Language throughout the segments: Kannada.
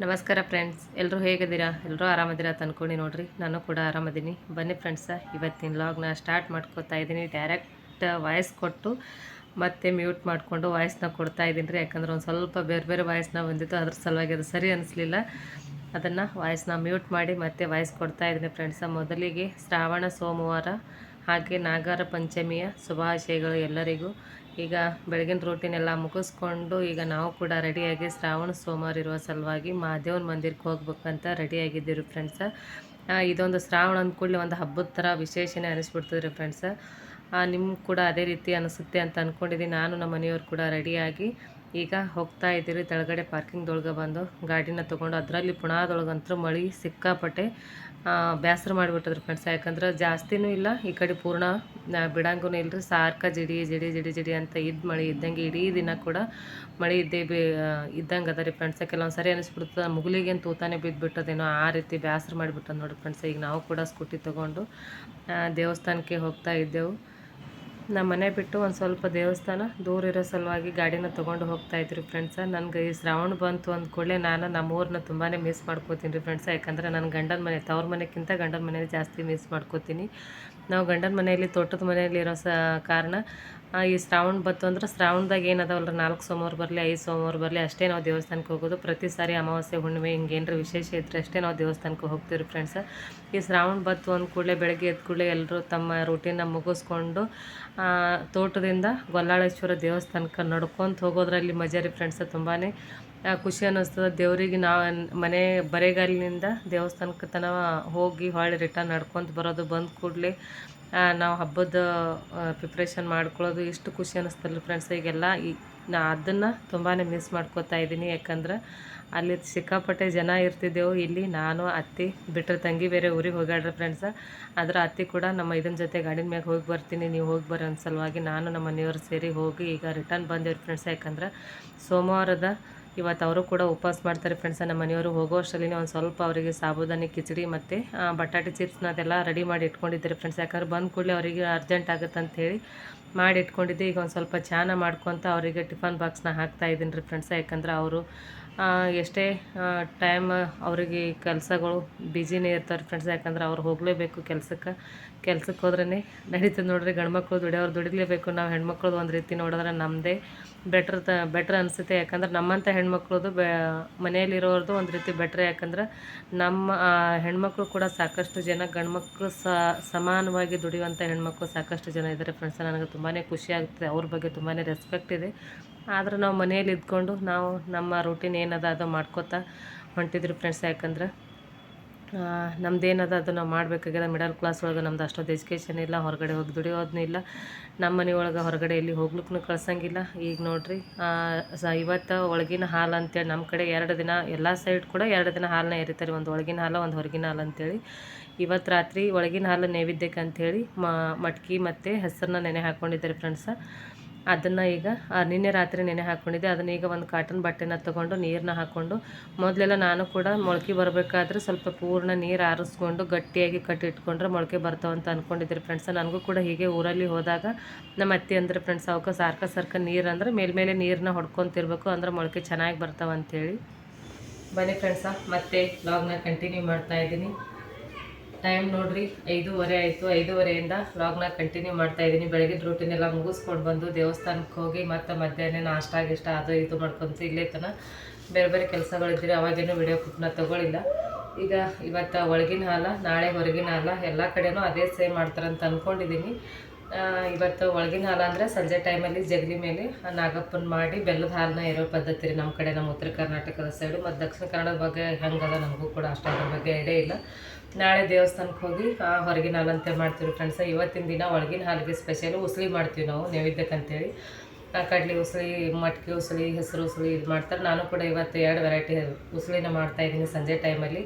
ನಮಸ್ಕಾರ ಫ್ರೆಂಡ್ಸ್ ಎಲ್ಲರೂ ಹೇಗಿದ್ದೀರಾ? ಎಲ್ಲರೂ ಆರಾಮದಿರಾ ಅಂತ ಅಂದ್ಕೊಂಡು ನೋಡಿರಿ. ನಾನು ಕೂಡ ಆರಾಮದೀನಿ. ಬನ್ನಿ ಫ್ರೆಂಡ್ಸ, ಇವತ್ತಿನ ಲಾಗ್ನ ಸ್ಟಾರ್ಟ್ ಮಾಡ್ಕೋತಾ ಇದ್ದೀನಿ ಡೈರೆಕ್ಟ್ ವಾಯ್ಸ್ ಕೊಟ್ಟು ಮತ್ತೆ ಮ್ಯೂಟ್ ಮಾಡಿಕೊಂಡು ವಾಯ್ಸ್ನ ಕೊಡ್ತಾ ಇದ್ದೀನಿ ರೀ. ಯಾಕಂದ್ರೆ ಒಂದು ಸ್ವಲ್ಪ ಬೇರೆ ಬೇರೆ ವಾಯ್ಸ್ನ ಬಂದಿತ್ತು. ಅದ್ರ ಸಲುವಾಗಿ ಅದು ಸರಿ ಅನಿಸ್ಲಿಲ್ಲ. ಅದನ್ನು ವಾಯ್ಸ್ನ ಮ್ಯೂಟ್ ಮಾಡಿ ಮತ್ತೆ ವಾಯ್ಸ್ ಕೊಡ್ತಾ ಇದ್ದೀನಿ ಫ್ರೆಂಡ್ಸ. ಮೊದಲಿಗೆ ಶ್ರಾವಣ ಸೋಮವಾರ, ಹಾಗೆ ನಾಗರ ಪಂಚಮಿಯ ಶುಭಾಶಯಗಳು ಎಲ್ಲರಿಗೂ. ಈಗ ಬೆಳಗಿನ ರೂಟೀನ್ ಎಲ್ಲ ಮುಗಿಸ್ಕೊಂಡು ಈಗ ನಾವು ಕೂಡ ರೆಡಿಯಾಗಿ ಶ್ರಾವಣ ಸೋಮವಾರ ಇರುವ ಸಲುವಾಗಿ ಮಹಾದೇವನ ಮಂದಿರಕ್ಕೆ ಹೋಗ್ಬೇಕಂತ ರೆಡಿಯಾಗಿದ್ದೀವಿ ಫ್ರೆಂಡ್ಸ ಇದೊಂದು ಶ್ರಾವಣ ಅಂದ್ಕೂಡಲೇ ಒಂದು ಹಬ್ಬದ ಥರ ವಿಶೇಷನೇ ಅನಿಸ್ಬಿಡ್ತದೆ ಫ್ರೆಂಡ್ಸ ನಿಮ್ಗೆ ಕೂಡ ಅದೇ ರೀತಿ ಅನಿಸುತ್ತೆ ಅಂತ ಅಂದ್ಕೊಂಡಿದ್ದೀನಿ ನಾನು ನಮ್ಮ ಮನೆಯವರು ಕೂಡ ರೆಡಿಯಾಗಿ ಈಗ ಹೋಗ್ತಾ ಇದ್ದೀರಿ ತೆಳಗಡೆ ಪಾರ್ಕಿಂಗ್ದೊಳಗೆ ಬಂದು ಗಾಡಿನ ತೊಗೊಂಡು ಅದರಲ್ಲಿ ಪುಣಾದೊಳಗಂತೂ ಮಳೆ ಸಿಕ್ಕಾಪಟ್ಟೆ ಬೇಸರ ಮಾಡಿಬಿಟ್ಟದ್ರಿ ಫ್ರೆಂಡ್ಸ್ ಯಾಕಂದ್ರೆ ಜಾಸ್ತಿನೂ ಇಲ್ಲ, ಈ ಕಡೆ ಪೂರ್ಣ ಬಿಡಂಗೂ ಇಲ್ಲರಿ ಸಾರ್ಕ ಜಿಡಿ ಜಿಡಿ ಜಿಡಿ ಜಿಡಿ ಅಂತ ಇದ್ದು ಮಳೆ ಇದ್ದಂಗೆ ಇಡೀ ದಿನ ಕೂಡ ಮಳೆ ಇದ್ದೇ ಬಿ ಇದ್ದಂಗೆ ಅದ ರೀ ಫ್ರೆಂಡ್ಸ ಕೆಲವೊಂದು ಸರಿ ಅನಿಸ್ಬಿಡ್ತದೆ ಮುಗುಲಿಗೇನು ತೂತಾನೆ ಬಿದ್ದುಬಿಟ್ಟದೇನೋ ಆ ರೀತಿ ಬೇಸರ ಮಾಡಿಬಿಟ್ಟದ ನೋಡಿ ಫ್ರೆಂಡ್ಸ್ ಈಗ ನಾವು ಕೂಡ ಸ್ಕೂಟಿ ತೊಗೊಂಡು ದೇವಸ್ಥಾನಕ್ಕೆ ಹೋಗ್ತಾ ಇದ್ದೆವು. ನಮ್ಮ ಮನೆ ಬಿಟ್ಟು ಒಂದು ಸ್ವಲ್ಪ ದೇವಸ್ಥಾನ, ದೂರ ಇರೋ ಸಲುವಾಗಿ ಗಾಡಿನ ತೊಗೊಂಡು ಹೋಗ್ತಾ ಇದ್ರಿ ಫ್ರೆಂಡ್ಸ ನನಗೆ ಈ ಶ್ರಾವಣ ಬಂತು ಅಂದ ಕೂಡಲೇ ನಾನು ನಮ್ಮ ಊರನ್ನ ತುಂಬಾ ಮಿಸ್ ಮಾಡ್ಕೋತೀನಿ ರೀ ಫ್ರೆಂಡ್ಸ ಯಾಕಂದರೆ ನನ್ನ ಗಂಡನ ಮನೆ, ತವ್ರ ಮನೆಗಿಂತ ಗಂಡನ ಮನೇಲಿ ಜಾಸ್ತಿ ಮಿಸ್ ಮಾಡ್ಕೋತೀನಿ. ನಾವು ಗಂಡನ ಮನೆಯಲ್ಲಿ, ತೋಟದ ಮನೆಯಲ್ಲಿ ಇರೋ ಸ ಕಾರಣ ಈ ಶ್ರಾವಣ ಬತ್ತು ಅಂದ್ರೆ ಶ್ರಾವಣದಾಗ ರೀ ನಾಲ್ಕು ಸೋಮವಾರ ಬರಲಿ, ಐದು ಸೋಮವಾರ ಬರಲಿ, ಅಷ್ಟೇ ನಾವು ದೇವಸ್ಥಾನಕ್ಕೆ ಹೋಗೋದು. ಪ್ರತಿ ಸಾರಿ ಅಮಾವಾಸ್ಯೆ, ಹುಣ್ಣಿಮೆ ಹಿಂಗೇನರ ವಿಶೇಷ ಇದ್ದರೆ ಅಷ್ಟೇ ನಾವು ದೇವಸ್ಥಾನಕ್ಕೆ ಹೋಗ್ತೀವಿ ಫ್ರೆಂಡ್ಸ ಈ ಶ್ರಾವಣ ಬತ್ತು ಅಂದ ಕೂಡಲೇ ಬೆಳಗ್ಗೆ ಎದ್ದ ಕೂಡಲೇ ಎಲ್ಲರೂ ತಮ್ಮ ರೂಟೀನ ಮುಗಿಸ್ಕೊಂಡು ತೋಟದಿಂದ ಗೊಲ್ಲಾಳೇಶ್ವರ ದೇವಸ್ಥಾನಕ್ಕೆ ನಡ್ಕೊತ ಹೋಗೋದ್ರಲ್ಲಿ ಮಜಾ ರೀ ಫ್ರೆಂಡ್ಸ ತುಂಬಾ ಖುಷಿ ಅನ್ನಿಸ್ತದೆ. ದೇವರಿಗೆ ನಾವು ಮನೆ ಬರೆಗಾಲಿನಿಂದ ದೇವಸ್ಥಾನಕ್ಕೆ ತನ ಹೋಗಿ ಹೊಳ್ಳಿ ರಿಟರ್ನ್ ನಡ್ಕೊತ ಬರೋದು ಬಂದ ಕೂಡಲೇ ನಾವು ಹಬ್ಬದ ಪ್ರಿಪ್ರೇಷನ್ ಮಾಡ್ಕೊಳ್ಳೋದು ಎಷ್ಟು ಖುಷಿ ಅನ್ನಿಸ್ತಲ್ಲ ಫ್ರೆಂಡ್ಸ್ ಈಗೆಲ್ಲ ಈ, ನಾ ಅದನ್ನು ತುಂಬಾ ಮಿಸ್ ಮಾಡ್ಕೋತಾ ಇದ್ದೀನಿ. ಯಾಕಂದ್ರೆ ಅಲ್ಲಿ ಸಿಕ್ಕಾಪಟ್ಟೆ ಜನ ಇರ್ತಿದ್ದೆವು. ಇಲ್ಲಿ ನಾನು, ಅತ್ತಿ ಬಿಟ್ಟರೆ ತಂಗಿ ಬೇರೆ ಊರಿಗೆ ಹೋಗ್ಯಾಡ್ರಿ ಫ್ರೆಂಡ್ಸ್ ಅದರ ಅತ್ತಿ ಕೂಡ ನಮ್ಮ ಇದನ್ನ ಜೊತೆ ಗಾಡಿನ ಮ್ಯಾಗ ಹೋಗಿ ಬರ್ತೀನಿ, ನೀವು ಹೋಗಿ ಬರೋ ಸಲುವಾಗಿ ನಾನು ನಮ್ಮ ಮನೆಯವ್ರು ಸೇರಿ ಹೋಗಿ ಈಗ ರಿಟರ್ನ್ ಬಂದೇವ್ರಿ ಫ್ರೆಂಡ್ಸ್ ಯಾಕಂದ್ರೆ ಸೋಮವಾರದ ಇವತ್ತು ಅವರು ಕೂಡ ಉಪವಾಸ ಮಾಡ್ತಾರೆ ಫ್ರೆಂಡ್ಸ್ ನಮ್ಮ ಮನೆಯವರು ಹೋಗೋ ಅಷ್ಟರಲ್ಲಿ ಒಂದು ಸ್ವಲ್ಪ ಅವರಿಗೆ ಸಾಬುದಾನಿ, ಕಿಚಡಿ ಮತ್ತು ಬಟಾಟೆ ಚಿಪ್ಸ್ನ ಅದೆಲ್ಲ ರೆಡಿ ಮಾಡಿ ಇಟ್ಕೊಂಡಿದ್ದಾರೆ ಫ್ರೆಂಡ್ಸ್ ಯಾಕಂದ್ರೆ ಬಂದ ಕೂಡಲೇ ಅವರಿಗೆ ಅರ್ಜೆಂಟ್ ಆಗುತ್ತೆ ಅಂತ ಹೇಳಿ ಮಾಡಿ ಇಟ್ಕೊಂಡಿದ್ದೆ. ಈಗ ಒಂದು ಸ್ವಲ್ಪ ಚಾನ ಮಾಡ್ಕೊತ ಅವರಿಗೆ ಟಿಫನ್ ಬಾಕ್ಸ್ನ ಹಾಕ್ತಾ ಇದ್ದೀನಿ ರೀ ಫ್ರೆಂಡ್ಸ್ ಯಾಕಂದ್ರೆ ಅವರು ಎಷ್ಟೇ ಟೈಮ್ ಅವರಿಗೆ ಕೆಲಸಗಳು ಬ್ಯುಸಿನೇ ಇರ್ತಾರೆ ಫ್ರೆಂಡ್ಸ್ ಯಾಕಂದ್ರೆ ಅವ್ರು ಹೋಗಲೇಬೇಕು ಕೆಲಸಕ್ಕೆ. ಕೆಲ್ಸಕ್ಕೆ ಹೋದ್ರೇ ನಡೀತದೆ ನೋಡ್ರಿ ಗಂಡ್ಮಕ್ಳು ದುಡಿಯೋರು ದುಡಿಲೇಬೇಕು. ನಾವು ಹೆಣ್ಮಕ್ಳದ್ದು ಒಂದು ರೀತಿ ನೋಡಿದ್ರೆ ನಮ್ಮದೇ ಬೆಟ್ರ್ ತ ಬೆಟ್ರ್ ಅನಿಸುತ್ತೆ. ಯಾಕಂದ್ರೆ ನಮ್ಮಂಥ ಹೆಣ್ಮಕ್ಳದ್ದು ಬೆ, ಮನೆಯಲ್ಲಿರೋರ್ದು ಒಂದು ರೀತಿ ಬೆಟ್ರ್ ಯಾಕಂದ್ರೆ ನಮ್ಮ ಹೆಣ್ಮಕ್ಳು ಕೂಡ ಸಾಕಷ್ಟು ಜನ ಗಂಡ್ಮಕ್ಳು ಸಮಾನವಾಗಿ ದುಡಿಯುವಂಥ ಹೆಣ್ಮಕ್ಳು ಸಾಕಷ್ಟು ಜನ ಇದ್ದಾರೆ ಫ್ರೆಂಡ್ಸ್ ನನಗೆ ತುಂಬಾ ಖುಷಿ ಆಗುತ್ತೆ ಅವ್ರ ಬಗ್ಗೆ ತುಂಬಾ ರೆಸ್ಪೆಕ್ಟ್ ಇದೆ. ಆದ್ರೆ ನಾವು ಮನೇಲಿ ಇದ್ಕೊಂಡು ನಾವು ನಮ್ಮ ರೂಟೀನ್ ಏನದ ಅದು ಮಾಡ್ಕೋತಾ ಹೊಂಟಿದ್ರು ಫ್ರೆಂಡ್ಸ್ ಯಾಕಂದ್ರೆ ನಮ್ದೇನದ ಅದು ನಾವು ಮಾಡಬೇಕಾಗ್ಯದ ಮಿಡಲ್ ಕ್ಲಾಸ್ ಒಳಗೆ ನಮ್ದು ಅಷ್ಟೊಂದು ಎಜುಕೇಷನ್ ಇಲ್ಲ, ಹೊರಗಡೆ ಹೋಗಿ ದುಡಿಯೋದನ್ನೂ ಇಲ್ಲ. ನಮ್ಮ ಮನೆ ಒಳಗೆ ಹೊರಗಡೆ ಎಲ್ಲಿ ಹೋಗ್ಲಿಕ್ಕೂ ಕಳ್ಸಂಗಿಲ್ಲ. ಈಗ ನೋಡಿರಿ ಸ ಇವತ್ತು ಒಳಗಿನ ಹಾಲು ಅಂತೇಳಿ ನಮ್ಮ ಕಡೆ ಎರಡು ದಿನ, ಎಲ್ಲ ಸೈಡ್ ಕೂಡ ಎರಡು ದಿನ ಹಾಲನ್ನ ಎರಿತಾರೆ. ಒಂದು ಒಳಗಿನ ಹಾಲು, ಒಂದು ಹೊರಗಿನ ಹಾಲು ಅಂತೇಳಿ. ಇವತ್ತು ರಾತ್ರಿ ಒಳಗಿನ ಹಾಲು ನೈವೇದ್ಯಕ್ಕೆ ಅಂಥೇಳಿ ಮಟ್ಕಿ ಮತ್ತು ಹೆಸರನ್ನ ನೆನೆ ಹಾಕ್ಕೊಂಡಿದ್ದಾರೆ ಫ್ರೆಂಡ್ಸ ಅದನ್ನು ಈಗ ನಿನ್ನೆ ರಾತ್ರಿ ನೆನೆ ಹಾಕ್ಕೊಂಡಿದ್ದೆ ಅದನ್ನ ಈಗ ಒಂದು ಕಾಟನ್ ಬಟ್ಟೆನ ತೊಗೊಂಡು ನೀರನ್ನ ಹಾಕ್ಕೊಂಡು ಮೊದಲೆಲ್ಲ ನಾನು ಕೂಡ ಮೊಳಕೆ ಬರಬೇಕಾದ್ರೆ ಸ್ವಲ್ಪ ಪೂರ್ಣ ನೀರು ಆರಿಸ್ಕೊಂಡು ಗಟ್ಟಿಯಾಗಿ ಕಟ್ಟಿಟ್ಕೊಂಡ್ರೆ ಮೊಳಕೆ ಬರ್ತಾವಂತ ಅಂದ್ಕೊಂಡಿದ್ದೀರಿ ಫ್ರೆಂಡ್ಸ್ ನನಗೂ ಕೂಡ ಹೀಗೆ ಊರಲ್ಲಿ ಹೋದಾಗ ನಮ್ಮ ಅತ್ತೆ ಅಂದರೆ ಫ್ರೆಂಡ್ಸ್ ಅವಕ್ಕೆ ಸಾರ್ಕ ಸರ್ಕ ನೀರು ಅಂದರೆ ಮೇಲ್ಮೇಲೆ ನೀರನ್ನ ಹೊಡ್ಕೊತಿರ್ಬೇಕು, ಅಂದ್ರೆ ಮೊಳಕೆ ಚೆನ್ನಾಗಿ ಬರ್ತಾವಂತೇಳಿ ಬನ್ನಿ ಫ್ರೆಂಡ್ಸ ಮತ್ತೆ ಲಾಗ್ನ ಕಂಟಿನ್ಯೂ ಮಾಡ್ತಾ ಇದ್ದೀನಿ. ಟೈಮ್ ನೋಡ್ರಿ, ಐದೂವರೆ ಆಯಿತು. ಐದೂವರೆಯಿಂದ ವ್ಲಾಗ್ನ ಕಂಟಿನ್ಯೂ ಮಾಡ್ತಾ ಇದ್ದೀನಿ. ಬೆಳಗ್ಗೆ ರೂಟೀನ್ ಎಲ್ಲ ಮುಗಿಸ್ಕೊಂಡು ಬಂದು ದೇವಸ್ಥಾನಕ್ಕೆ ಹೋಗಿ ಮತ್ತು ಮಧ್ಯಾಹ್ನ ನಾಷ್ಟ, ಗಿಷ್ಟ ಅದು ಇದು ಮಾಡ್ಕೊಂತ ಇಲ್ಲೇ ತನ ಬೇರೆ ಬೇರೆ ಕೆಲಸಗಳಿದ್ದೀರಿ ಅವಾಗೇನು ವಿಡಿಯೋ ಕ್ಲಿಪ್ನ ತೊಗೊಳಿಲ್ಲ. ಈಗ ಇವತ್ತು ಒಳಗಿನ ಹಾಲ, ನಾಳೆ ಹೊರಗಿನ ಹಾಲ, ಎಲ್ಲ ಕಡೆನೂ ಅದೇ ಸೇಮ್ ಮಾಡ್ತಾರಂತ ಅಂದ್ಕೊಂಡಿದ್ದೀನಿ ಇವತ್ತು ಒಳಗಿನ ಹಾಲ ಅಂದರೆ ಸಂಜೆ ಟೈಮಲ್ಲಿ ಜಗಲಿ ಮೇಲೆ ನಾಗಪ್ಪನ ಮಾಡಿ ಬೆಲ್ಲದ ಹಾಲನ್ನ ಇರೋ ಪದ್ಧತಿ ರೀ ನಮ್ಮ ಕಡೆ, ನಮ್ಮ ಉತ್ತರ ಕರ್ನಾಟಕದ ಸೈಡು ಮತ್ತು ದಕ್ಷಿಣ ಕನ್ನಡದ ಬಗ್ಗೆ ಹೆಂಗದ ನಮಗೂ ಕೂಡ ಅಷ್ಟು ಅದ್ರ ಬಗ್ಗೆ ಐಡಿಯಾ ಇಲ್ಲ. ನಾಳೆ ದೇವಸ್ಥಾನಕ್ಕೆ ಹೋಗಿ ಹೊರಗಿನ ಹಾಲಂತೆ ಮಾಡ್ತೀವಿ ಫ್ರೆಂಡ್ಸ ಇವತ್ತಿನ ದಿನ ಒಳಗಿನ ಹಾಲಿಗೆ ಸ್ಪೆಷಲು ಉಸ್ಲಿ ಮಾಡ್ತೀವಿ ನಾವು ನೈವೇದ್ಯಕ್ಕಂತೇಳಿ ಕಡ್ಲಿ ಉಸಳಿ ಮಟ್ಕಿ ಉಸಳಿ ಹೆಸರು ಉಸಳಿ ಇದು ಮಾಡ್ತಾರೆ. ನಾನು ಕೂಡ ಇವತ್ತು ಎರಡು ವೆರೈಟಿ ಉಸ್ಲಿನ ಮಾಡ್ತಾಯಿದ್ದೀನಿ ಸಂಜೆ ಟೈಮಲ್ಲಿ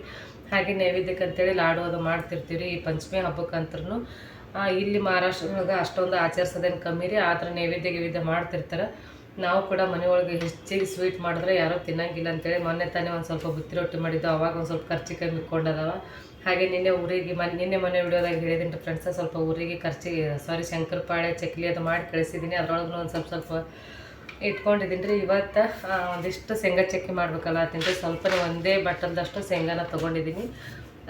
ಹಾಗೆ ನೈವೇದ್ಯಕ್ಕೆ ಅಂತೇಳಿ ಲಾಡು ಅದು ಮಾಡ್ತಿರ್ತೀವಿ ಈ ಪಂಚಮಿ ಹಬ್ಬಕ್ಕಂತೂ ಇಲ್ಲಿ ಮಹಾರಾಷ್ಟ್ರದಾಗ ಅಷ್ಟೊಂದು ಆಚರಿಸೋದೇನು ಕಮ್ಮಿ ರೀ. ಆ ಥರ ನೈವೇದ್ಯ ಗೈವೇದ್ಯ ಮಾಡ್ತಿರ್ತಾರೆ. ನಾವು ಕೂಡ ಮನೆಯೊಳಗೆ ಹೆಚ್ಚಿಗೆ ಸ್ವೀಟ್ ಮಾಡಿದ್ರೆ ಯಾರೂ ತಿನ್ನಂಗಿಲ್ಲ ಅಂತೇಳಿ ಮೊನ್ನೆ ತಾನೇ ಒಂದು ಸ್ವಲ್ಪ ಬುತ್ತಿ ರೊಟ್ಟಿ ಮಾಡಿದ್ದು, ಅವಾಗ ಒಂದು ಸ್ವಲ್ಪ ಖರ್ಚು ಕಮ್ಮಿ ಹಾಗೆ ನಿನ್ನೆ ಊರಿಗೆ ಮನೆ, ನಿನ್ನೆ ಮನೆ ವಿಡಿಯೋದಾಗ ಹೇಳಿದ್ದೀನಿ ಫ್ರೆಂಡ್ಸ ಸ್ವಲ್ಪ ಊರಿಗೆ ಖರ್ಚಿಗೆ ಸಾರಿ ಶಂಕರಪಾಳೆ ಚಕ್ಲಿ ಅದು ಮಾಡಿ ಕಳಿಸಿದ್ದೀನಿ. ಅದರೊಳಗೂ ಒಂದು ಸ್ವಲ್ಪ ಸ್ವಲ್ಪ ಇಟ್ಕೊಂಡಿದ್ದೀನಿ ರೀ. ಇವತ್ತು ಒಂದಿಷ್ಟು ಶೇಂಗಾ ಚಕ್ಕಿ ಮಾಡಬೇಕಲ್ಲ ಅಂತಂದ್ರೆ ಸ್ವಲ್ಪ ಒಂದೇ ಬಟ್ಟಲ್ದಷ್ಟು ಶೇಂಗಾನ ತೊಗೊಂಡಿದ್ದೀನಿ.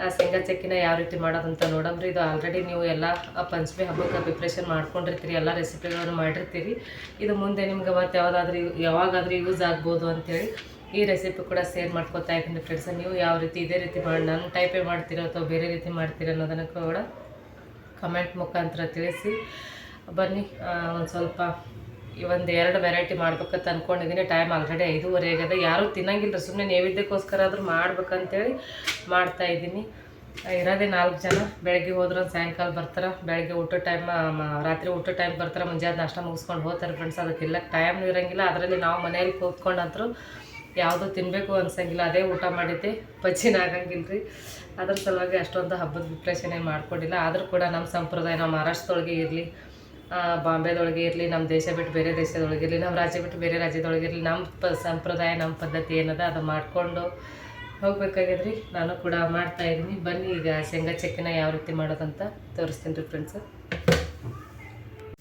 ಆ ಶೇಂಗಾ ಚಕ್ಕಿನ ಯಾವ ರೀತಿ ಮಾಡೋದಂತ ನೋಡಮ್ರಿ ಇದು ಆಲ್ರೆಡಿ ನೀವು ಎಲ್ಲ ಪಂಚಮಿ ಹಬ್ಬಕ್ಕೆ ಪ್ರಿಪ್ರೇಷನ್ ಮಾಡ್ಕೊಂಡಿರ್ತೀರಿ, ಎಲ್ಲ ರೆಸಿಪಿಗಳನ್ನು ಮಾಡಿರ್ತೀರಿ. ಇದು ಮುಂದೆ ನಿಮ್ಗೆ ಮತ್ತೆ ಯಾವುದಾದ್ರೂ, ಯಾವಾಗಾದ್ರೂ ಯೂಸ್ ಆಗ್ಬೋದು ಅಂತೇಳಿ ಈ ರೆಸಿಪಿ ಕೂಡ ಶೇರ್ ಮಾಡ್ಕೊತಾ ಇದ್ದೀನಿ ಫ್ರೆಂಡ್ಸ್ ನೀವು ಯಾವ ರೀತಿ ಇದೇ ರೀತಿ ಮಾಡಿ ನನ್ನ ಟೈಪೇ ಮಾಡ್ತೀರೋ ಅಥವಾ ಬೇರೆ ರೀತಿ ಮಾಡ್ತೀರೋ ಅನ್ನೋದನ್ನು ಕೂಡ ಕಮೆಂಟ್ ಮುಖಾಂತರ ತಿಳಿಸಿ. ಬನ್ನಿ ಒಂದು ಸ್ವಲ್ಪ ಈ ಒಂದು ಎರಡು ವೆರೈಟಿ ಮಾಡ್ಬೇಕಂತ ಅಂದ್ಕೊಂಡಿದ್ದೀನಿ ಟೈಮ್ ಆಲ್ರೆಡಿ ಐದೂವರೆ ಆಗಿದೆ ಯಾರೂ ತಿನ್ನಂಗಿಲ್ಲ ಸುಮ್ಮನೆ ನೈವೇದ್ಯಕ್ಕೋಸ್ಕರ ಆದರೂ ಮಾಡ್ಬೇಕಂತೇಳಿ ಮಾಡ್ತಾ ಇದ್ದೀನಿ. ಇರೋದೇ ನಾಲ್ಕು ಜನ. ಬೆಳಗ್ಗೆ ಹೋದ್ರೆ ಸಾಯಂಕಾಲ ಬರ್ತಾರೆ. ಬೆಳಗ್ಗೆ ಊಟ ಟೈಮ್ ರಾತ್ರಿ ಊಟ ಟೈಮ್ ಬರ್ತಾರೆ. ಮುಂಜಾನೆ ನಾಷ್ಟ ಮುಗಿಸ್ಕೊಂಡು ಹೋಗ್ತಾರೆ ಫ್ರೆಂಡ್ಸ್ ಅದಕ್ಕೆಲ್ಲ ಟೈಮ್ ಇರೋಂಗಿಲ್ಲ. ಅದರಲ್ಲಿ ನಾವು ಮನೆಯಲ್ಲಿ ಕೂತ್ಕೊಂಡಂತರೂ ಯಾವುದೂ ತಿನ್ನಬೇಕು ಅನ್ಸಂಗಿಲ್ಲ, ಅದೇ ಊಟ ಮಾಡಿದ್ದೆ ಪಚ್ಚಿನ ಆಗಂಗಿಲ್ಲ ರೀ ಅದ್ರ ಸಲುವಾಗಿ ಅಷ್ಟೊಂದು ಹಬ್ಬದ ಪ್ರಿಪ್ರೇಷನ್ ಏನು ಮಾಡ್ಕೊಂಡಿಲ್ಲ. ಆದರೂ ಕೂಡ ನಮ್ಮ ಸಂಪ್ರದಾಯ ನಮ್ಮ ಮಹಾರಾಷ್ಟ್ರದೊಳಗೆ ಇರಲಿ ಬಾಂಬೆದೊಳಗೆ ಇರಲಿ ನಮ್ಮ ದೇಶ ಬಿಟ್ಟು ಬೇರೆ ದೇಶದೊಳಗೆ ಇರಲಿ ನಮ್ಮ ರಾಜ್ಯ ಬಿಟ್ಟು ಬೇರೆ ರಾಜ್ಯದೊಳಗೆ ಇರಲಿ ನಮ್ಮ ಪ, ಸಂಪ್ರದಾಯ ನಮ್ಮ ಪದ್ಧತಿ ಏನದ ಅದು ಮಾಡಿಕೊಂಡು ಹೋಗ್ಬೇಕಾಗಿದ್ರಿ ನಾನು ಕೂಡ ಮಾಡ್ತಾ ಇದ್ದೀನಿ. ಬನ್ನಿ ಈಗ ಶೇಂಗಾ ಚಕ್ಕಿನ ಯಾವ ರೀತಿ ಮಾಡೋದಂತ ತೋರಿಸ್ತೀನಿ ರೀ ಫ್ರೆಂಡ್ಸ್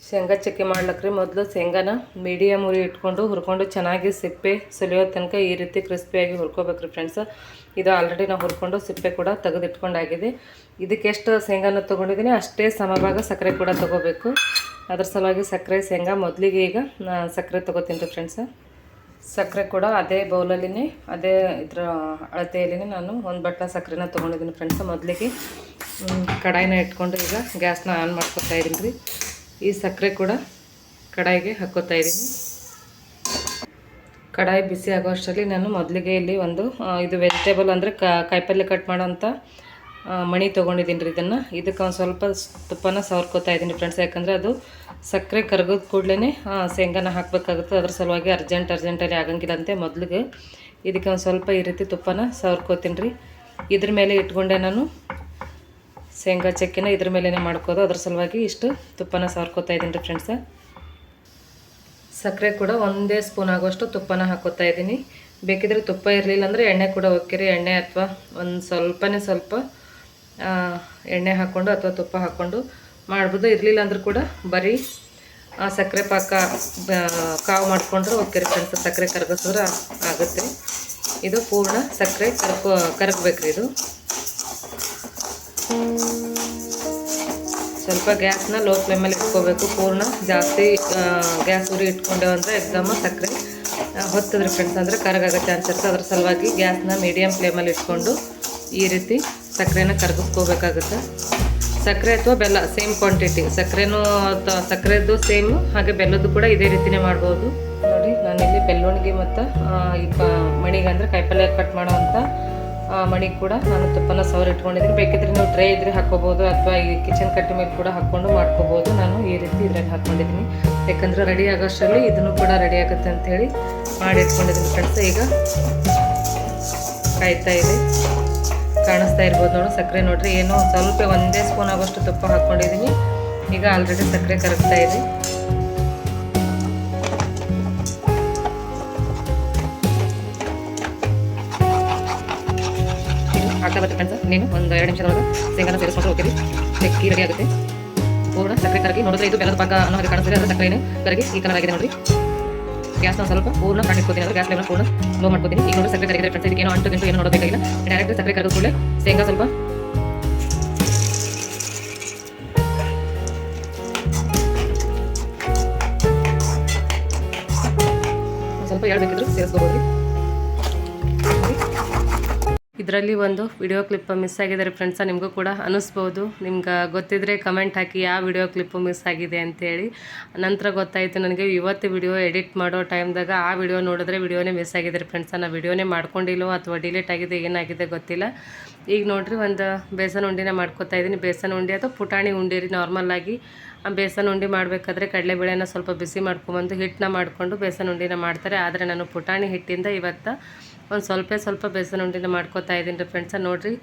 ಶೇಂಗಾ ಚಕ್ಕೆ ಮಾಡ್ಲಕ್ರಿ. ಮೊದಲು ಶೇಂಗಾನ ಮೀಡಿಯಮ್ ಉರಿ ಇಟ್ಕೊಂಡು ಹುರ್ಕೊಂಡು ಚೆನ್ನಾಗಿ ಸಿಪ್ಪೆ ಸುಲಿಯೋ ತನಕ ಈ ರೀತಿ ಕ್ರಿಸ್ಪಿಯಾಗಿ ಹುರ್ಕೋಬೇಕು ರೀ ಫ್ರೆಂಡ್ಸ್ ಇದು ಆಲ್ರೆಡಿ ನಾವು ಹುರ್ಕೊಂಡು ಸಿಪ್ಪೆ ಕೂಡ ತೆಗೆದಿಟ್ಕೊಂಡಾಗಿದೆ. ಇದಕ್ಕೆ ಎಷ್ಟು ಶೇಂಗಾನ ತೊಗೊಂಡಿದ್ದೀನಿ ಅಷ್ಟೇ ಸಮಭಾಗ ಸಕ್ಕರೆ ಕೂಡ ತೊಗೋಬೇಕು. ಅದ್ರ ಸಲುವಾಗಿ ಸಕ್ಕರೆ, ಶೇಂಗಾ ಮೊದಲಿಗೆ ಈಗ ಸಕ್ಕರೆ ತೊಗೋತೀನಿ ರೀ ಫ್ರೆಂಡ್ಸ್ ಸಕ್ಕರೆ ಕೂಡ ಅದೇ ಬೌಲಲ್ಲಿನೇ ಅದೇ ಇದರ ಅಳತೆಯಲ್ಲಿನೇ ನಾನು ಒಂದು ಬಟ್ಲ ಸಕ್ಕರೆನ ತೊಗೊಂಡಿದ್ದೀನಿ ಫ್ರೆಂಡ್ಸ್ ಮೊದಲಿಗೆ ಕಡಾಯಿನ ಇಟ್ಕೊಂಡು ಈಗ ಗ್ಯಾಸ್ನ ಆನ್ ಮಾಡ್ಕೊತಾ ಇದ್ದೀನಿ ರೀ. ಈ ಸಕ್ಕರೆ ಕೂಡ ಕಡಾಯಿಗೆ ಹಾಕೋತಾ ಇದ್ದೀನಿ. ಕಡಾಯಿ ಬಿಸಿ ಆಗೋ ಅಷ್ಟರಲ್ಲಿ ನಾನು ಮೊದಲಿಗೆ ಇಲ್ಲಿ ಒಂದು ಇದು ವೆಜಿಟೇಬಲ್ ಅಂದರೆ ಕಾಯಿಪಲ್ಯ ಕಟ್ ಮಾಡೋಂಥ ಮಣಿ ತೊಗೊಂಡಿದ್ದೀನಿ ರೀ ಇದನ್ನು. ಇದಕ್ಕೆ ಒಂದು ಸ್ವಲ್ಪ ತುಪ್ಪನ ಸವರ್ಕೋತಾ ಇದ್ದೀನಿ ಫ್ರೆಂಡ್ಸ್ ಯಾಕಂದರೆ ಅದು ಸಕ್ಕರೆ ಕರಗಿದ ಕೂಡಲೇ ಶೇಂಗಾನ ಹಾಕಬೇಕಾಗುತ್ತೆ. ಅದ್ರ ಸಲುವಾಗಿ ಅರ್ಜೆಂಟ್ ಅರ್ಜೆಂಟಲ್ಲಿ ಆಗಂಗಿಲ್ಲಂತೆ ಮೊದಲಿಗೆ ಇದಕ್ಕೆ ಒಂದು ಸ್ವಲ್ಪ ಈ ರೀತಿ ತುಪ್ಪನ ಸವರ್ಕೋತೀನಿ ರೀ. ಇದ್ರ ಮೇಲೆ ಇಟ್ಕೊಂಡೆ ನಾನು ಶೇಂಗಾ ಚಕ್ಕಿನ ಇದ್ರ ಮೇಲೇ ಮಾಡ್ಕೋದು. ಅದ್ರ ಸಲುವಾಗಿ ಇಷ್ಟು ತುಪ್ಪನ ಸವರ್ಕೋತಾ ಇದ್ದೀನಿ ರೀ ಫ್ರೆಂಡ್ಸ. ಸಕ್ಕರೆ ಕೂಡ ಒಂದೇ ಸ್ಪೂನ್ ಆಗುವಷ್ಟು ತುಪ್ಪನ ಹಾಕೋತಾ ಇದ್ದೀನಿ. ಬೇಕಿದ್ರೆ ತುಪ್ಪ ಇರಲಿಲ್ಲ ಅಂದರೆ ಎಣ್ಣೆ ಕೂಡ ಹೋಗ್ಕಿರಿ ಎಣ್ಣೆ ಅಥವಾ ಒಂದು ಸ್ವಲ್ಪನೇ ಸ್ವಲ್ಪ ಎಣ್ಣೆ ಹಾಕ್ಕೊಂಡು ಅಥವಾ ತುಪ್ಪ ಹಾಕ್ಕೊಂಡು ಮಾಡ್ಬೋದು. ಇರಲಿಲ್ಲ ಅಂದರೂ ಕೂಡ ಬರೀ ಆ, ಸಕ್ಕರೆ ಪಾಕ ಕಾವು ಮಾಡಿಕೊಂಡ್ರೆ ಹೋಗ್ತೀರಿ ಫ್ರೆಂಡ್ಸ್. ಸಕ್ಕರೆ ಕರಗಿಸಿದ್ರೆ ಆಗುತ್ತೆ ಇದು ಪೂರ್ಣ ಸಕ್ಕರೆ ಕರ್ಕೊ ಕರಗಬೇಕ್ರಿ ಇದು. ಸ್ವಲ್ಪ ಗ್ಯಾಸ್ನ ಲೋ ಫ್ಲೇಮಲ್ಲಿ ಇಟ್ಕೋಬೇಕು. ಪೂರ್ಣ ಜಾಸ್ತಿ ಗ್ಯಾಸ್ ಉರಿ ಇಟ್ಕೊಂಡೇವು ಅಂದರೆ ಎಕ್ಸಾಮು ಸಕ್ಕರೆ ಹೊತ್ತದ್ರಿ ಫ್ರೆಂಡ್ಸ್ ಅಂದರೆ ಕರಗಾಗೋ ಚಾನ್ಸ್ ಇರ್ತದೆ ಅದ್ರ ಸಲುವಾಗಿ ಗ್ಯಾಸ್ನ ಮೀಡಿಯಮ್ ಫ್ಲೇಮಲ್ಲಿ ಇಟ್ಕೊಂಡು ಈ ರೀತಿ ಸಕ್ಕರೆನ ಕರಗಿಸ್ಕೋಬೇಕಾಗುತ್ತೆ. ಸಕ್ಕರೆ ಅಥವಾ ಬೆಲ್ಲ ಸೇಮ್ ಕ್ವಾಂಟಿಟಿ ಸಕ್ಕರೆನೂ ಸಕ್ಕರೆದು ಸೇಮು ಹಾಗೆ ಬೆಲ್ಲದ್ದು ಕೂಡ ಇದೇ ರೀತಿನೇ ಮಾಡ್ಬೋದು. ನೋಡಿ, ನಾನಿಲ್ಲಿ ಬೆಲ್ಲೋಣಿಗೆ ಮತ್ತು ಈ ಮಣಿಗೆ ಅಂದರೆ ಕಾಯಿಪಲ್ಯ ಕಟ್ ಮಾಡೋವಂಥ ಮಣಿಗೆ ಕೂಡ ನಾನು ತುಪ್ಪನ ಸವರ್ ಇಟ್ಕೊಂಡಿದ್ದೀನಿ. ಬೇಕಿದ್ರೆ ನೀವು ಟ್ರೇ ಇದ್ರೆ ಹಾಕೋಬೋದು ಅಥವಾ ಈ ಕಿಚನ್ ಕಟ್ಟಿ ಮೇಲೆ ಕೂಡ ಹಾಕ್ಕೊಂಡು ಮಾಡ್ಕೋಬೋದು. ನಾನು ಈ ರೀತಿ ಇದ್ರಲ್ಲಿ ಹಾಕ್ಕೊಂಡಿದ್ದೀನಿ. ಯಾಕಂದರೆ ರೆಡಿ ಆಗೋಷ್ಟರಲ್ಲಿ ಇದನ್ನು ಕೂಡ ರೆಡಿ ಆಗುತ್ತೆ ಅಂತೇಳಿ ಮಾಡಿ ಇಟ್ಕೊಂಡಿದ್ದೀನಿ ಫ್ರೆಂಡ್ಸ್ ಈಗ ಕಾಯ್ತಾ ಇದೆ. ಕಾಣಿಸ್ತಾ ಇರ್ಬೋದು ನೋಡಿ ಸಕ್ಕರೆ. ನೋಡ್ರಿ, ಏನೋ ಸ್ವಲ್ಪ ಒಂದೇ ಸ್ಪೂನ್ ಆಗೋಷ್ಟು ತುಪ್ಪ ಹಾಕ್ಕೊಂಡಿದ್ದೀನಿ. ಈಗ ಆಲ್ರೆಡಿ ಸಕ್ಕರೆ ಕರಗ್ತಾ ಇದೆ. ಆಗ್ತಾ ಬರುತ್ತೆ ಫ್ರೆಂಡ್ಸ್ ನೀನು ಒಂದು ಎರಡು ನಿಮಿಷದೊಳಗೆ ಶೇಂಗಾನ ಸೇರಿಸ್ಕೊಂಡು ಹೋಗ್ತೀವಿ ಚಕ್ಕಿ ರೆಡಿ ಆಗುತ್ತೆ. ಪೂರ್ಣ ಸಕ್ಕರೆ ಕರಗಿ. ನೋಡಿದ್ರೆ ಇದು ಬೆಲ್ಲದ ಪಾಕ ಅನ್ನೋ ಹಾಗೆ ಕಾಣಿಸ್ತಿದೆ. ಅದರ ಸಕ್ಕರೆನೇ ಕರಗಿ ಈ ಕಲರ್ ಆಗಿದೆ ಗ್ಯಾಸ್ ಗ್ಯಾಸ್ನ ಸ್ವಲ್ಪ ಪೂರ್ಣ ಇಟ್ಕೋತೀನಿ. ಅಂದ್ರೆ ಗ್ಯಾಸ್ ಲೆವೆಲ್ ಪೂರ್ಣ ಲೋ ಮಾಡ್ಕೋತೀನಿ. ಈಗ ನೋಡಿ ಸಕ್ಕರೆ ಕರಗಿದೆ ಫ್ರೆಂಡ್ಸ್ ಇದಕ್ಕೆ ಏನೋ ಅಂಟು ಗಂಟು ಏನು ನೋಡಬೇಕಾಗಿಲ್ಲ. ಡೈರೆಕ್ಟ್ ಸಕ್ಕರೆ ಕರೆದ ಕೂಡಲೇ ಶೇಂಗಾ ಸ್ವಲ್ಪ ಸ್ವಲ್ಪ ಹೇಳ್ಬೇಕಿದ್ರು ಸೇರಿಸ್ಕೋಬೋದು. ಇದರಲ್ಲಿ ಒಂದು ವಿಡಿಯೋ ಕ್ಲಿಪ್ ಮಿಸ್ ಆಗಿದ್ದಾರೆ ಫ್ರೆಂಡ್ಸ, ನಿಮಗೂ ಕೂಡ ಅನಿಸ್ಬೋದು. ನಿಮ್ಗೆ ಗೊತ್ತಿದ್ರೆ ಕಮೆಂಟ್ ಹಾಕಿ, ಯಾವ ವಿಡಿಯೋ ಕ್ಲಿಪ್ಪು ಮಿಸ್ ಆಗಿದೆ ಅಂತೇಳಿ. ನಂತರ ಗೊತ್ತಾಯಿತು, ನನಗೆ ಇವತ್ತು ವಿಡಿಯೋ ಎಡಿಟ್ ಮಾಡೋ ಟೈಮ್ದಾಗ ಆ ವಿಡಿಯೋ ನೋಡಿದ್ರೆ ವಿಡಿಯೋನೇ ಮಿಸ್ ಆಗಿದ್ದಾರೆ ಫ್ರೆಂಡ್ಸ. ನಾನು ವಿಡಿಯೋನೇ ಮಾಡ್ಕೊಂಡಿಲ್ಲೋ ಅಥವಾ ಡಿಲೀಟ್ ಆಗಿದೆ ಏನಾಗಿದೆ ಗೊತ್ತಿಲ್ಲ. ಈಗ ನೋಡಿರಿ, ಒಂದು ಬೇಸನ್ ಉಂಡಿನ ಮಾಡ್ಕೊತಾ ಇದ್ದೀನಿ. ಬೇಸನ್ ಉಂಡೆ ಅಥವಾ ಪುಟಾಣಿ ಉಂಡೆ ರೀ ನಾರ್ಮಲ್ಲಾಗಿ ಆ ಬೇಸನ್ ಉಂಡೆ ಮಾಡಬೇಕಾದ್ರೆ ಕಡಲೆಬೇಳೆನ ಸ್ವಲ್ಪ ಬಿಸಿ ಮಾಡ್ಕೊಂಬಂದು ಹಿಟ್ಟನ್ನ ಮಾಡಿಕೊಂಡು ಬೇಸನ್ ಉಂಡಿನ ಮಾಡ್ತಾರೆ. ಆದರೆ ನಾನು ಪುಟಾಣಿ ಹಿಟ್ಟಿಂದ ಇವತ್ತು ಒಂದು ಸ್ವಲ್ಪ ಸ್ವಲ್ಪ ಬೇಸನ ಉಂಡಿನ ಮಾಡ್ಕೊತಾ ಇದ್ದೀನಿ ರೀ ಫ್ರೆಂಡ್ಸ ನೋಡಿರಿ,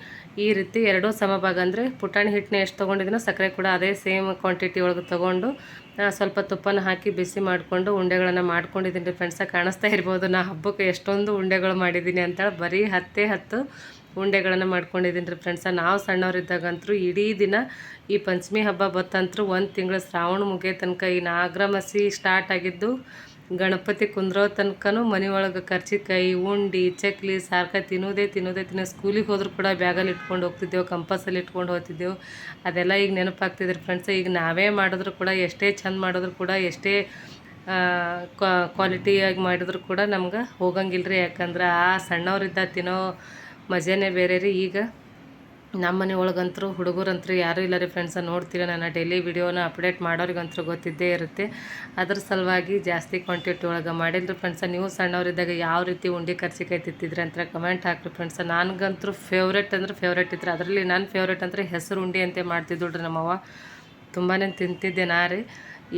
ಈ ರೀತಿ ಎರಡೂ ಸಮಭಾಗ ಅಂದರೆ ಪುಟಾಣಿ ಹಿಟ್ಟನ್ನ ಎಷ್ಟು ತೊಗೊಂಡಿದ್ದೀನೋ ಸಕ್ಕರೆ ಕೂಡ ಅದೇ ಸೇಮ್ ಕ್ವಾಂಟಿಟಿ ಒಳಗೆ ತೊಗೊಂಡು ಸ್ವಲ್ಪ ತುಪ್ಪನ ಹಾಕಿ ಬಿಸಿ ಮಾಡಿಕೊಂಡು ಉಂಡೆಗಳನ್ನು ಮಾಡ್ಕೊಂಡಿದ್ದೀನಿ ರೀ ಫ್ರೆಂಡ್ಸ ಕಾಣಿಸ್ತಾ ಇರ್ಬೋದು, ನಾ ಹಬ್ಬಕ್ಕೆ ಎಷ್ಟೊಂದು ಉಂಡೆಗಳು ಮಾಡಿದ್ದೀನಿ ಅಂತೇಳಿ ಬರೀ ಹತ್ತೇ ಹತ್ತು ಉಂಡೆಗಳನ್ನು ಮಾಡ್ಕೊಂಡಿದ್ದೀನಿ ರೀ ಫ್ರೆಂಡ್ಸ ನಾವು ಸಣ್ಣವರಿದ್ದಾಗಂತೂ ಇಡೀ ದಿನ ಈ ಪಂಚಮಿ ಹಬ್ಬ ಬತ್ತಂತರೂ ಒಂದು ತಿಂಗಳು ಶ್ರಾವಣ ಮುಗಿಯೋ ತನಕ ಈ ನಾಗರಮಸಿ ಸ್ಟಾರ್ಟ್ ಆಗಿದ್ದು ಗಣಪತಿ ಕುಂದ್ರೋ ತನಕನೂ ಮನೆ ಒಳಗೆ ಕರ್ಚಿಕಾಯಿ ಉಂಡಿ, ಚಕ್ಲಿ, ಸಾರ್ಕ ತಿನ್ನೋದೇ ತಿನ್ನೋದೇ ತಿನ್ನೋ ಸ್ಕೂಲಿಗೆ ಹೋದ್ರೂ ಕೂಡ ಬ್ಯಾಗಲ್ಲಿ ಇಟ್ಕೊಂಡು ಹೋಗ್ತಿದ್ದೆವು ಕಂಪಸಲ್ಲಿ ಇಟ್ಕೊಂಡು ಹೋಗ್ತಿದ್ದೆವು. ಅದೆಲ್ಲ ಈಗ ನೆನಪಾಗ್ತಿದ್ರು ಫ್ರೆಂಡ್ಸ್ ಈಗ ನಾವೇ ಮಾಡಿದ್ರು ಕೂಡ ಎಷ್ಟೇ ಚೆಂದ ಮಾಡಿದ್ರು ಕೂಡ, ಎಷ್ಟೇ ಕ್ವಾಲಿಟಿಯಾಗಿ ಮಾಡಿದ್ರು ಕೂಡ ನಮ್ಗೆ ಹೋಗಂಗಿಲ್ಲ ರೀ ಯಾಕಂದ್ರೆ ಆ ಸಣ್ಣವರಿದ್ದ ತಿನ್ನೋ ಮಜಾನೇ ಬೇರೆ ರೀ ಈಗ. ನಮ್ಮ ಮನೆ ಒಳಗಂತೂ ಹುಡುಗರಂತರೂ ಯಾರೂ ಇಲ್ಲ ರೀ ಫ್ರೆಂಡ್ಸ ನೋಡ್ತೀರ ನಾನು ಡೈಲಿ ವಿಡಿಯೋನ ಅಪ್ಡೇಟ್ ಮಾಡೋರಿಗಂತರೂ ಗೊತ್ತಿದ್ದೇ ಇರುತ್ತೆ. ಅದ್ರ ಸಲುವಾಗಿ ಜಾಸ್ತಿ ಕ್ವಾಂಟಿಟಿ ಒಳಗೆ ಮಾಡಿಲ್ಲ ಫ್ರೆಂಡ್ಸ ನೀವು ಸಣ್ಣವರಿದ್ದಾಗ ಯಾವ ರೀತಿ ಉಂಡೆ ಕರ್ಸಿಕಾಯಿ ತಿಂತಿದ್ರಿ ಅಂತ ಕಮೆಂಟ್ ಹಾಕ್ರಿ ಫ್ರೆಂಡ್ಸ ನನಗಂತೂ ಫೇವ್ರೇಟ್ ಅಂದ್ರೆ ಫೇವ್ರೇಟ್ ಇತ್ತು ಅದರಲ್ಲಿ ನನ್ನ ಫೇವ್ರೇಟ್ ಅಂದರೆ ಹೆಸರು ಉಂಡೆ ಅಂತೆ ಮಾಡ್ತಿದ್ದು ರೀ ನಮ್ಮವ್ವ. ತುಂಬಾ ತಿಂತಿದ್ದೆ ನಾ ರೀ.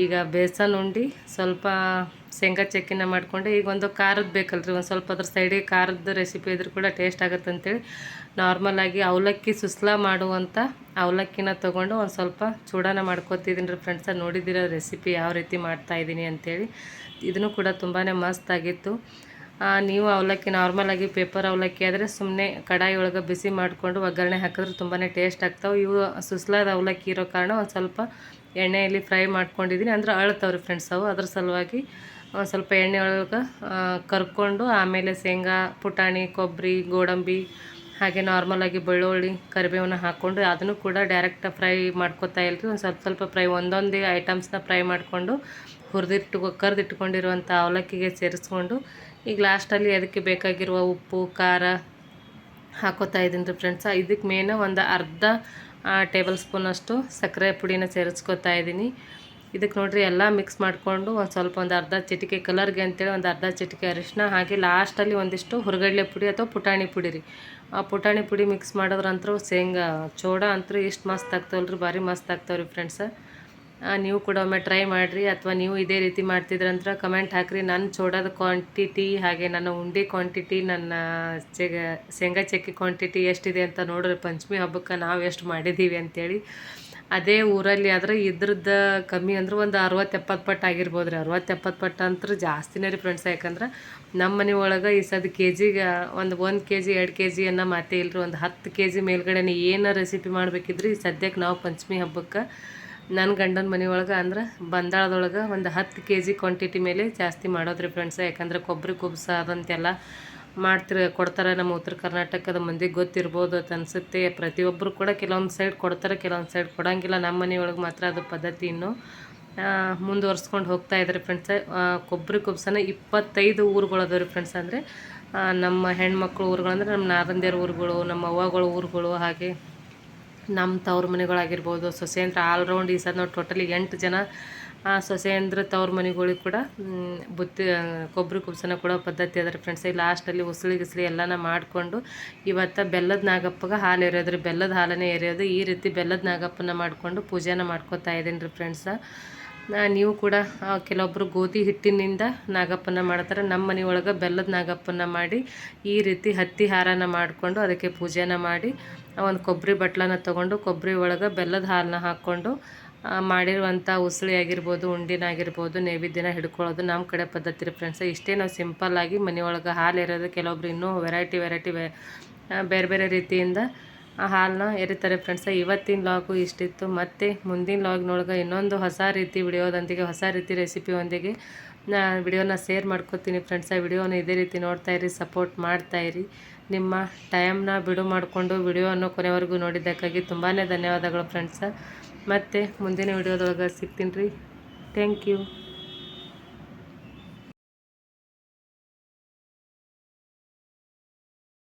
ಈಗ ಬೇಸನ್ ಉಂಡಿ, ಸ್ವಲ್ಪ ಶೇಂಗಾ ಚಕ್ಕಿನ ಮಾಡಿಕೊಂಡೆ. ಈಗ ಒಂದು ಖಾರದ ಬೇಕಲ್ರಿ, ಒಂದು ಸ್ವಲ್ಪ ಅದ್ರ ಸೈಡಿಗೆ ಖಾರದ ರೆಸಿಪಿ ಇದ್ರೂ ಕೂಡ ಟೇಸ್ಟ್ ಆಗುತ್ತೆ ಅಂತೇಳಿ ನಾರ್ಮಲಾಗಿ ಅವಲಕ್ಕಿ ಸುಸ್ಲಾ ಮಾಡುವಂಥ ಅವಲಕ್ಕಿನ ತೊಗೊಂಡು ಒಂದು ಸ್ವಲ್ಪ ಚೂಡಾನ ಮಾಡ್ಕೊತಿದ್ದೀನಿ ರೀ ಫ್ರೆಂಡ್ಸ ನೋಡಿದ್ದೀರ ರೆಸಿಪಿ ಯಾವ ರೀತಿ ಮಾಡ್ತಾಯಿದ್ದೀನಿ ಅಂಥೇಳಿ ಇದನ್ನು ಕೂಡ ತುಂಬಾ ಮಸ್ತಾಗಿತ್ತು ನೀವು ಅವಲಕ್ಕಿ ನಾರ್ಮಲಾಗಿ ಪೇಪರ್ ಅವಲಕ್ಕಿ ಆದರೆ ಸುಮ್ಮನೆ ಕಡಾಯಿ ಒಳಗೆ ಬಿಸಿ ಮಾಡಿಕೊಂಡು ಒಗ್ಗರಣೆ ಹಾಕಿದ್ರೆ ತುಂಬಾ ಟೇಸ್ಟ್ ಆಗ್ತಾವೆ. ಇವು ಸುಸ್ಲಾದ ಅವಲಕ್ಕಿ ಇರೋ ಕಾರಣ ಒಂದು ಸ್ವಲ್ಪ ಎಣ್ಣೆಯಲ್ಲಿ ಫ್ರೈ ಮಾಡ್ಕೊಂಡಿದ್ದೀನಿ. ಅಂದ್ರೆ ಅಳ್ತಾವ್ರಿ ಫ್ರೆಂಡ್ಸ್ ಅವು. ಅದ್ರ ಸಲುವಾಗಿ ಸ್ವಲ್ಪ ಎಣ್ಣೆ ಒಳಗೆ ಕರ್ಕೊಂಡು ಆಮೇಲೆ ಶೇಂಗಾ, ಪುಟಾಣಿ ಕೊಬ್ಬರಿ ಗೋಡಂಬಿ, ಹಾಗೆ ನಾರ್ಮಲಾಗಿ ಬೆಳ್ಳುಳ್ಳಿ, ಕರಿಬೇವನ್ನ ಹಾಕ್ಕೊಂಡು ಅದನ್ನು ಕೂಡ ಡೈರೆಕ್ಟ್ ಫ್ರೈ ಮಾಡ್ಕೊತಾ ಇಲ್ರಿ ಒಂದು ಸ್ವಲ್ಪ ಸ್ವಲ್ಪ ಫ್ರೈ ಒಂದೊಂದೇ ಐಟಮ್ಸ್ನ ಫ್ರೈ ಮಾಡಿಕೊಂಡು ಹುರಿದಿಟ್ಟು ಕರೆದಿಟ್ಕೊಂಡಿರುವಂಥ ಅವಲಕ್ಕಿಗೆ ಸೇರಿಸ್ಕೊಂಡು ಈಗ ಲಾಸ್ಟಲ್ಲಿ ಅದಕ್ಕೆ ಬೇಕಾಗಿರುವ ಉಪ್ಪು, ಖಾರ ಹಾಕೋತಾ ಇದ್ದೀನಿ ರೀ ಫ್ರೆಂಡ್ಸ ಇದಕ್ಕೆ ಮೇನ ಒಂದು ಅರ್ಧ ಟೇಬಲ್ ಸ್ಪೂನಷ್ಟು ಸಕ್ಕರೆ ಪುಡಿನ ಸೇರಿಸ್ಕೊತಾ ಇದ್ದೀನಿ. ಇದಕ್ಕೆ ನೋಡಿರಿ ಎಲ್ಲ ಮಿಕ್ಸ್ ಮಾಡಿಕೊಂಡು ಒಂದು ಸ್ವಲ್ಪ ಒಂದು ಅರ್ಧ ಚಿಟಿಕೆ ಕಲರ್ಗೆ ಅಂತೇಳಿ ಒಂದು ಅರ್ಧ ಚಿಟಿಕೆ ಅರಿಶಿನ ಹಾಗೆ ಲಾಸ್ಟಲ್ಲಿ ಒಂದಿಷ್ಟು ಹುರಗಡ್ಲೆ ಪುಡಿ ಅಥವಾ ಪುಟಾಣಿ ಪುಡಿ ರೀ. ಆ ಪುಟಾಣಿ ಪುಡಿ ಮಿಕ್ಸ್ ಮಾಡಿದ್ರಂತೂ ಶೇಂಗಾ, ಚೋಡ ಅಂತೂ ಇಷ್ಟು ಮಸ್ತ್ ಆಗ್ತಾವಲ್ರಿ, ಭಾರಿ ಮಸ್ತ್ ಆಗ್ತಾವ್ರಿ ಫ್ರೆಂಡ್ಸ ನೀವು ಕೂಡ ಒಮ್ಮೆ ಟ್ರೈ ಮಾಡಿರಿ ಅಥವಾ ನೀವು ಇದೇ ರೀತಿ ಮಾಡ್ತಿದ್ರಂತ್ರ ಕಮೆಂಟ್ ಹಾಕಿರಿ. ನನ್ನ ಚೋಡದ ಕ್ವಾಂಟಿಟಿ ಹಾಗೆ ನನ್ನ ಉಂಡೆ ಕ್ವಾಂಟಿಟಿ ನನ್ನ ಚೆಗ ಶೇಂಗಾ ಚಕ್ಕಿ ಕ್ವಾಂಟಿಟಿ ಎಷ್ಟಿದೆ ಅಂತ ನೋಡ್ರಿ. ಪಂಚಮಿ ಹಬ್ಬಕ್ಕೆ ನಾವು ಎಷ್ಟು ಮಾಡಿದ್ದೀವಿ ಅಂತೇಳಿ. ಅದೇ ಊರಲ್ಲಿ ಆದ್ರೆ ಇದ್ರದ್ದು ಕಮ್ಮಿ ಅಂದ್ರೆ ಒಂದು ಅರವತ್ತು ಎಪ್ಪತ್ತು ಪಟ್ಟು ಆಗಿರ್ಬೋದು ರೀ ಅರವತ್ತು ಎಪ್ಪತ್ತು ಪಟ್ಟು ಅಂತೂ ಜಾಸ್ತಿನೇ ರೀ ಫ್ರೆಂಡ್ಸ್ ಯಾಕಂದ್ರೆ ನಮ್ಮ ಮನೆ ಒಳಗೆ ಈ ಸದ್ ಕೆ ಜಿಗೆ ಒಂದು ಒಂದು ಕೆ ಜಿ ಎರಡು ಕೆ ಜಿ ಅನ್ನೋ ಮಾತೇ ಇಲ್ಲರಿ ಒಂದು ಹತ್ತು ಕೆ ಜಿ ಮೇಲ್ಗಡೆ ಏನು ರೆಸಿಪಿ ಮಾಡಬೇಕಿದ್ರಿ. ಸದ್ಯಕ್ಕೆ ನಾವು ಪಂಚಮಿ ಹಬ್ಬಕ್ಕೆ ನನ್ನ ಗಂಡನ ಮನೆ ಒಳಗೆ ಅಂದ್ರೆ ಬಂದಾಳದೊಳಗೆ ಒಂದು ಹತ್ತು ಕೆ ಜಿ ಕ್ವಾಂಟಿಟಿ ಮೇಲೆ ಜಾಸ್ತಿ ಮಾಡೋದ್ರಿ ಫ್ರೆಂಡ್ಸ್ ಯಾಕಂದ್ರೆ ಕೊಬ್ಬರಿ ಕುಬ್ಸ ಅದಂತೆಲ್ಲ ಮಾಡ್ತಿರ, ಕೊಡ್ತಾರೆ ನಮ್ಮ ಉತ್ತರ ಕರ್ನಾಟಕದ ಮಂದಿಗೆ ಗೊತ್ತಿರ್ಬೋದು ಅಂತ ಅನಿಸುತ್ತೆ. ಪ್ರತಿಯೊಬ್ಬರು ಕೂಡ ಕೆಲವೊಂದು ಸೈಡ್ ಕೊಡ್ತಾರೆ, ಕೆಲವೊಂದು ಸೈಡ್ ಕೊಡೋಂಗಿಲ್ಲ. ನಮ್ಮ ಮನೆಯೊಳಗೆ ಮಾತ್ರ ಅದು ಪದ್ಧತಿ ಇನ್ನು ಮುಂದುವರ್ಸ್ಕೊಂಡು ಹೋಗ್ತಾ ಇದ್ದಾರೆ ಫ್ರೆಂಡ್ಸ್ ಕೊಬ್ಬರಿ ಕುಬ್ಸನ ಇಪ್ಪತ್ತೈದು ಊರುಗಳು ಅದಾವೆ ರೀ ಫ್ರೆಂಡ್ಸ್ ಅಂದರೆ ನಮ್ಮ ಹೆಣ್ಮಕ್ಳು ಊರುಗಳಂದ್ರೆ ನಮ್ಮ ನಾರಂದಿಯರ ಊರುಗಳು, ನಮ್ಮ ಅವ್ವಗಳ ಊರುಗಳು ಹಾಗೆ. ನಮ್ಮ ತವ್ರ ಮನೆಗಳಾಗಿರ್ಬೋದು, ಸೊಸೆಯಂದ್ರೆ ಆಲ್ರೌಂಡ್ ಈ ಸಲ ನಾವು ಟೋಟಲಿ ಎಂಟು ಜನ. ಸೊಸೆಯಂದ್ರ ತವ್ರ ಮನೆಗಳಿಗೆ ಕೂಡ ಬುತ್ತಿ ಕೊಬ್ಬರಿ ಕುಬ್ಸನ ಕೊಡೋ ಪದ್ಧತಿ ಅದ ಫ್ರೆಂಡ್ಸ್ ಈ ಲಾಸ್ಟಲ್ಲಿ ಉಸುಳಿ ಗಿಸಳಿ ಎಲ್ಲನ ಮಾಡಿಕೊಂಡು, ಇವತ್ತು ಬೆಲ್ಲದ ನಾಗಪ್ಪಗೆ ಹಾಲು ಎರೆಯೋದ್ರಿ ಬೆಲ್ಲದ ಹಾಲನ್ನೇ ಎರೆಯೋದು. ಈ ರೀತಿ ಬೆಲ್ಲದ ನಾಗಪ್ಪನ ಮಾಡಿಕೊಂಡು ಪೂಜೆನ ಮಾಡ್ಕೊತಾ ಇದ್ದೀನಿ ರೀ ಫ್ರೆಂಡ್ಸ ನೀವು ಕೂಡ ಕೆಲವೊಬ್ಬರು ಗೋಧಿ ಹಿಟ್ಟಿನಿಂದ ನಾಗಪ್ಪನ ಮಾಡ್ತಾರೆ. ನಮ್ಮ ಮನೆ ಒಳಗೆ ಬೆಲ್ಲದ ನಾಗಪ್ಪನ ಮಾಡಿ, ಈ ರೀತಿ ಹತ್ತಿ ಹಾರನ ಮಾಡಿಕೊಂಡು ಅದಕ್ಕೆ ಪೂಜೆನ ಮಾಡಿ ಒಂದು ಕೊಬ್ಬರಿ ಬಟ್ಲನ್ನ ತೊಗೊಂಡು ಕೊಬ್ಬರಿ ಒಳಗೆ ಬೆಲ್ಲದ ಹಾಲನ್ನ ಹಾಕ್ಕೊಂಡು ಮಾಡಿರುವಂಥ ಉಸಳಿ ಆಗಿರ್ಬೋದು, ಉಂಡಿನ ಆಗಿರ್ಬೋದು, ನೈವೇದ್ಯನ ಹಿಡ್ಕೊಳ್ಳೋದು ನಮ್ಮ ಕಡೆ ಪದ್ಧತಿ ರೀ ಫ್ರೆಂಡ್ಸ್ ಇಷ್ಟೇ ನಾವು ಸಿಂಪಲ್ಲಾಗಿ ಮನೆಯೊಳಗೆ ಹಾಲು ಇರೋದು ಕೆಲವೊಬ್ರು ಇನ್ನೂ ವೆರೈಟಿ ವೆರೈಟಿ ಬೇರೆ ಬೇರೆ ರೀತಿಯಿಂದ ಹಾಲನ್ನ ಎರಿತಾರೆ ಫ್ರೆಂಡ್ಸ ಇವತ್ತಿನ ಲಾಗು ಇಷ್ಟಿತ್ತು. ಮತ್ತು ಮುಂದಿನ ಲಾಗ್ನೊಳಗೆ ಇನ್ನೊಂದು ಹೊಸ ರೀತಿ ವಿಡಿಯೋದೊಂದಿಗೆ, ಹೊಸ ರೀತಿ ರೆಸಿಪಿಯೊಂದಿಗೆ ನಾ ವಿಡಿಯೋನ ಶೇರ್ ಮಾಡ್ಕೊತೀನಿ ಫ್ರೆಂಡ್ಸ ವಿಡಿಯೋನ ಇದೇ ರೀತಿ ನೋಡ್ತಾ ಇರಿ ಸಪೋರ್ಟ್ ಮಾಡ್ತಾ ಇರಿ. ನಿಮ್ಮ ಟೈಮ್ನ ಬಿಡು ಮಾಡಿಕೊಂಡು ವಿಡಿಯೋವನ್ನು ಕೊನೆವರೆಗೂ ನೋಡಿದ್ದಕ್ಕಾಗಿ ತುಂಬಾ ಧನ್ಯವಾದಗಳು ಫ್ರೆಂಡ್ಸ ಮತ್ತು ಮುಂದಿನ ವಿಡಿಯೋದೊಳಗೆ ಸಿಗ್ತೀನಿ ರೀ. Thank you